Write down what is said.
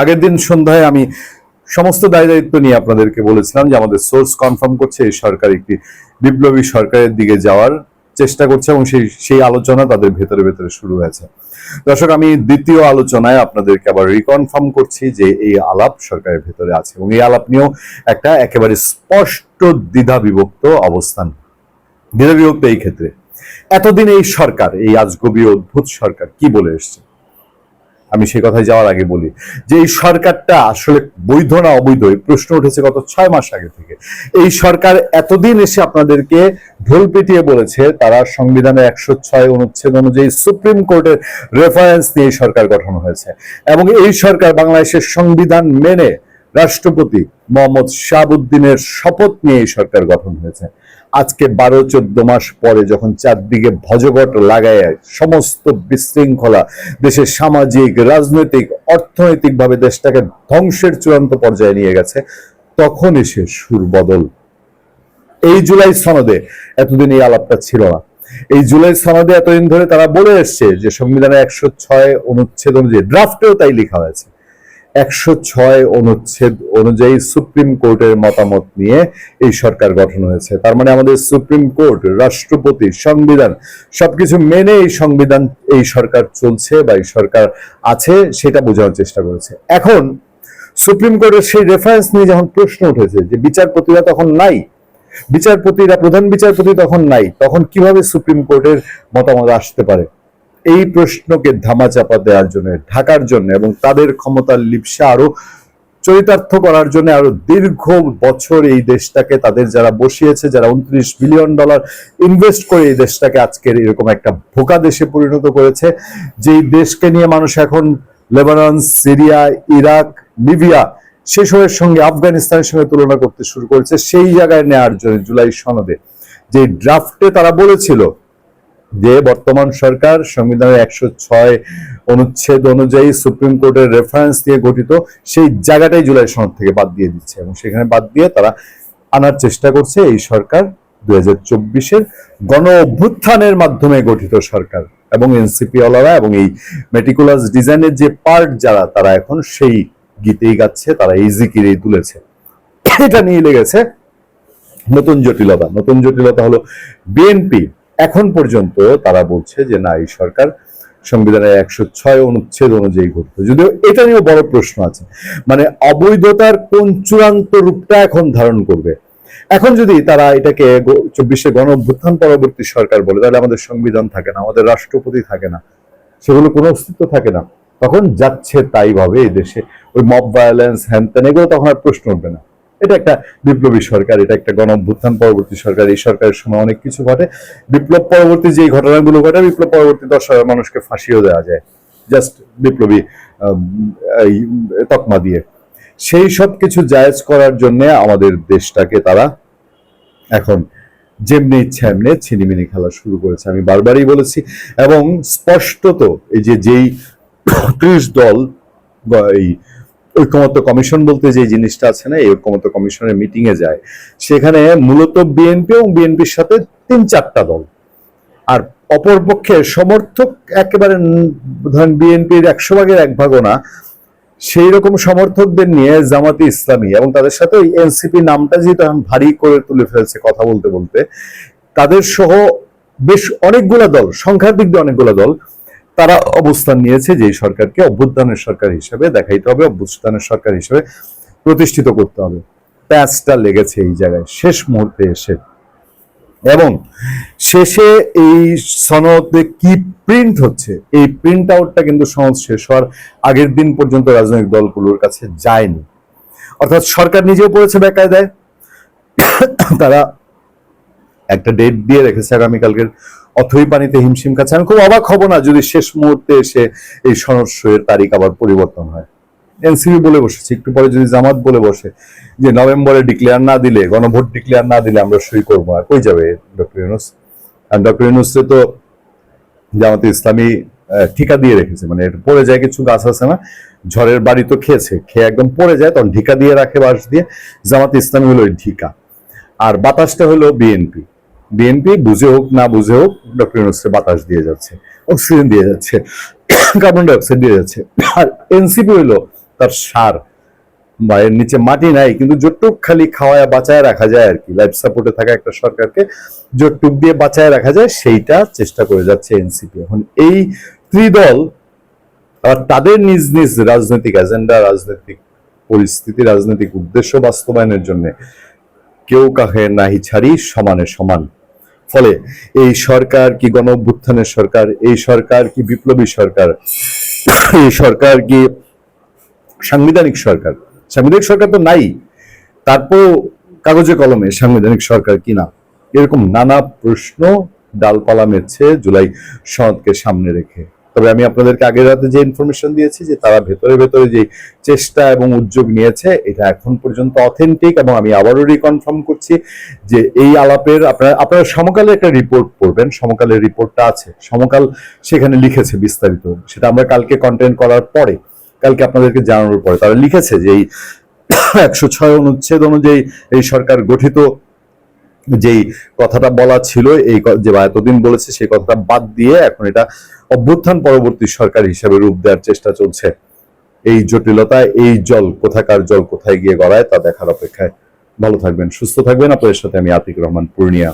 আগের দিন সন্ধ্যায় আমি সমস্ত দায় দায়িত্ব নিয়ে আপনাদেরকে বলেছিলাম যে আমাদের সোর্স কনফার্ম করছে এই সরকার একটি বিপ্লবী সরকারের দিকে যাওয়ার চেষ্টা করছে এবং সেই সেই আলোচনা তাদের ভেতরে ভেতরে শুরু হয়েছে। দর্শক, আমি দ্বিতীয় আলোচনায় আপনাদেরকে আবার রিকনফার্ম করছি যে এই আলাপ সরকারের ভেতরে আছে এবং এই আলাপ নিয়েও একটা একেবারে স্পষ্ট দ্বিধা বিভক্ত অবস্থান। দ্বিধা বিভক্ত এই ক্ষেত্রে। এতদিন এই সরকার, এই আজগবি অদ্ভুত সরকার কি বলে এসছে? আমি সেই কথায় যাওয়ার আগে বলি যে এই সরকারটা আসলে বৈধ না অবৈধ, এই প্রশ্ন উঠেছে গত ছয় মাস আগে থেকে। এই সরকার এতদিন এসে আপনাদেরকে ঢোল পিটিয়ে বলেছে, তারা সংবিধানের একশো ছয় অনুচ্ছেদ অনুযায়ী সুপ্রিম কোর্টের রেফারেন্স নিয়ে এই সরকার গঠন হয়েছে। এবং এই সরকার বাংলাদেশের সংবিধান মেনে রাষ্ট্রপতি মোহাম্মদ শাহাবুদ্দিনের শপথ নিয়ে এই সরকার গঠন হয়েছে। আজকে বারো, চোদ্দ মাস পরে যখন চারদিকে ভজগট লাগায় সমস্ত বিশৃঙ্খলা, দেশের সামাজিক, রাজনৈতিক, অর্থনৈতিকভাবে দেশটাকে ধ্বংসের চূড়ান্ত পর্যায়ে নিয়ে গেছে তখন এসে সুর বদল। এই জুলাই সনদে এতদিন এই আলাপটা ছিল না। এই জুলাই সনদে এতদিন ধরে তারা বলে এসছে যে সংবিধানের একশো ছয় অনুচ্ছেদ অনুযায়ী ড্রাফটেও তাই লেখা হয়েছে। একশো ছয় অনুচ্ছেদ অনুযায়ী সুপ্রিম কোর্টের মতামত নিয়ে এই সরকার গঠন হয়েছে। তার মানে আমাদের সুপ্রিম কোর্ট, রাষ্ট্রপতি, সংবিধান, সবকিছু মেনে এই সংবিধান, এই সরকার চলছে বা এই সরকার আছে সেটা বোঝানোর চেষ্টা করেছে। এখন সুপ্রিম কোর্টের সেই রেফারেন্স নিয়ে যখন প্রশ্ন উঠেছে যে বিচারপতিরা তখন নাই, বিচারপতিরা, প্রধান বিচারপতি তখন নাই, তখন কীভাবে সুপ্রিম কোর্টের মতামত আসতে পারে? এই প্রশ্নকে ধামাচাপা দেওয়ার জন্য, ঢাকার জন্য এবং তাদের ক্ষমতার লিপসা আরও চরিতার্থ করার জন্য আরও দীর্ঘ বছর এই দেশটাকে তাদের যারা বসিয়েছে, যারা উনত্রিশ বিলিয়ন ডলার ইনভেস্ট করে এই দেশটাকে আজকের এরকম একটা ভোকা দেশে পরিণত করেছে, যেই দেশকে নিয়ে মানুষ এখন লেবানন, সিরিয়া, ইরাক, লিবিয়া সেসবের সঙ্গে আফগানিস্তানের সঙ্গে তুলনা করতে শুরু করেছে, সেই জায়গায় নেওয়ার জন্য জুলাই সনদে যে ড্রাফটে তারা বলেছিল যে বর্তমান সরকার সংবিধানের একশো ছয় অনুচ্ছেদ অনুযায়ী সুপ্রিম কোর্টের রেফারেন্স দিয়ে গঠিত, সেই জায়গাটাই জুলাই সনদ থেকে বাদ দিয়ে দিচ্ছে। এবং সেখানে বাদ দিয়ে তারা আনার চেষ্টা করছে এই সরকার দুই হাজার চব্বিশের গণ অভ্যুত্থানের মাধ্যমে গঠিত সরকার এবং এনসিপি ওয়ালারা এবং এই মেটিকুলাস ডিজাইনের যে পার্ট যারা, তারা এখন সেই গীতেই গাচ্ছে, তারা এই জিকিরেই তুলেছে। এটা নিয়ে লেগেছে নতুন জটিলতা। নতুন জটিলতা হলো বিএনপি এখন পর্যন্ত তারা বলছে যে না, এই সরকার সংবিধানের একশো ছয় অনুচ্ছেদ অনুযায়ী গঠিত। যদিও এটা নিয়েও বড় প্রশ্ন আছে। মানে অবৈধতার কোন চূড়ান্ত রূপটা এখন ধারণ করবে? এখন যদি তারা এটাকে চব্বিশে গণ অভ্যুত্থান পরবর্তী সরকার বলে, তাহলে আমাদের সংবিধান থাকে না, আমাদের রাষ্ট্রপতি থাকে না, সেগুলো কোনো অস্তিত্ব থাকে না। তখন যাচ্ছে তাই ভাবে এই দেশে। ওই মব ভায়োলেন্স হ্যান ত্যান এগুলো তখন আর প্রশ্ন উঠবে না। এটা একটা বিপ্লবী সরকার, এটা একটা গণ অভ্যুত্থান পরবর্তী সরকার, এই সরকারের সময় অনেক কিছু ঘটে। বিপ্লব পরবর্তী যে ঘটনাগুলো ঘটে, বিপ্লব পরবর্তী দশ মানুষকে ফাঁসিও দেওয়া যায়। জাস্ট বিপ্লবী তকমা দিয়ে। সেই সব কিছু জায়েজ করার জন্য আমাদের দেশটাকে তারা এখন যেমনি ইচ্ছা এমনি ছিনিমিনি খেলা শুরু করেছে, আমি বারবারই বলেছি। এবং স্পষ্টত এই যে যেই ত্রিশ দল বা এই ঐক্যমত্য কমিশন বলতে যে জিনিসটা আছে না, এই ঐক্যমত্য কমিশনের মিটিং এ যায়। সেখানে মূলত বিএনপি এবং বিএনপির সাথে তিন চারটা দল। আর অপরপক্ষে সমর্থক একেবারে ধরেন বিএনপির একশো ভাগের এক ভাগও না, সেই রকম সমর্থকদের নিয়ে জামাতি ইসলামী এবং তাদের সাথে ওই এনসিপি নামটা যেহেতু এখন ভারী করে তুলে ফেলছে কথা বলতে বলতে, তাদের সহ বেশ অনেকগুলা দল, সংখ্যার দিক দিয়ে অনেকগুলা দল তারা অবস্থান নিয়েছে যে সরকারকে অভ্যুত্থানের সরকার হিসেবে দেখাইতে হবে, অভ্যুত্থানের সরকার হিসেবে প্রতিষ্ঠিত করতে হবে। প্যাচটা লেগেছে এই জায়গায়, শেষ মুহূর্তে এসে। এবং শেষে এই সনদে কি প্রিন্ট হচ্ছে? এই প্রিন্ট আউটটা কিন্তু সনদ শেষ হওয়ার আগের দিন পর্যন্ত রাজনৈতিক দলগুলোর কাছে যায়নি। অর্থাৎ সরকার নিজেও পড়েছে বেকায়দায়। তারা একটা ডেট দিয়ে রেখেছে আগামীকালকের অথই পানিতে হিমশিম খাচ্ছে। আমি খুব অবাক হব না যদি শেষ মুহূর্তে এসে এই সনদ সইয়ের তারিখ আবার পরিবর্তন হয়। এনসিপি বলে বসেছে, একটু পরে যদি জামাত বলে বসে যে নভেম্বরে ডিক্লেয়ার না দিলে, গণভোট ডিক্লেয়ার না দিলে আমরা সই করব। আর কই যাবে ডক্টর ইউনুস? আর ডক্টর ইউনুসে তো জামাতে ইসলামী ঠিকা দিয়ে রেখেছে। মানে এটা পড়ে যায় কিছু গাছ আছে না, ঝড়ের বাড়ি তো খেয়েছে। খেয়ে একদম পড়ে যায়, তখন ঢিকা দিয়ে রাখে বাঁশ দিয়ে। জামাতে ইসলামী হলো ঢিকা। আর বাতাসটা হলো বিএনপি। বিএনপি বুঝে হোক, না বুঝে হোক ডক্টর ইউনুসকে বাতাস দিয়ে যাচ্ছে অক্সিজেন দিয়ে যাচ্ছে কার্বন ডাইঅক্সাইড দিয়ে যাচ্ছে। আর এনসিপি হলো তার সার, বা এর নিচে মাটি নাই, কিন্তু যতটুক খালি খাওয়ায়, বাঁচায় রাখা যায় আর কি। লাইফ সাপোর্টে থাকা একটা সরকারকে যতটুক দিয়ে বাঁচায় রাখা যায়, সেইটা চেষ্টা করে যাচ্ছে এনসিপি এখন এই ত্রিদল তাদের নিজ নিজ রাজনৈতিক এজেন্ডা রাজনৈতিক পরিস্থিতি, রাজনৈতিক উদ্দেশ্য বাস্তবায়নের জন্য কেউ কাহে নাহি ছাড়ি সমানে সমান। ফলে এই সরকার কি গণ অভ্যুত্থানের সরকার, এই সরকার কি বিপ্লবী সরকার, এই সরকার কি সাংবিধানিক সরকার? সাংবিধানিক সরকার তো নাই তারপর কাগজে কলমে সাংবিধানিক সরকার কি না? এরকম নানা প্রশ্ন ডালপালা মেছে জুলাই সনদকে সামনে রেখে। তবে আমি আপনাদেরকে আগের রাতে যে ইনফরমেশন দিয়েছি যে তারা ভেতরে ভেতরে যে চেষ্টা এবং উদ্যোগ নিয়েছে, এটা এখন পর্যন্ত অথেন্টিক এবং আমি আবারও রিকনফার্ম করছি যে এই আলাপের আপনারা আপনারা সমকালের একটা রিপোর্ট পড়বেন, সমকালের রিপোর্টটা আছে। সমকাল সেখানে লিখেছে বিস্তারিত। সেটা আমরা কালকে কন্টেন্ট করার পরে, কালকে আপনাদেরকে জানানোর পরে। তারা লিখেছে যে এই একশো ছয় অনুচ্ছেদ অনুযায়ী এই সরকার গঠিত যেই কথাটা বলা ছিল, এই যে বা এতদিন বলেছে সেই কথাটা বাদ দিয়ে এখন এটা অভ্যুত্থান পরবর্তী সরকার হিসাবে রূপ দেওয়ার চেষ্টা চলছে। এই জটিলতা, এই জল কোথাকার জল কোথায় গিয়ে গড়ায় তা দেখার অপেক্ষায়। ভালো থাকবেন, সুস্থ থাকবেন। আপনাদের সাথে আমি আতিক রহমান, পূর্ণিয়া।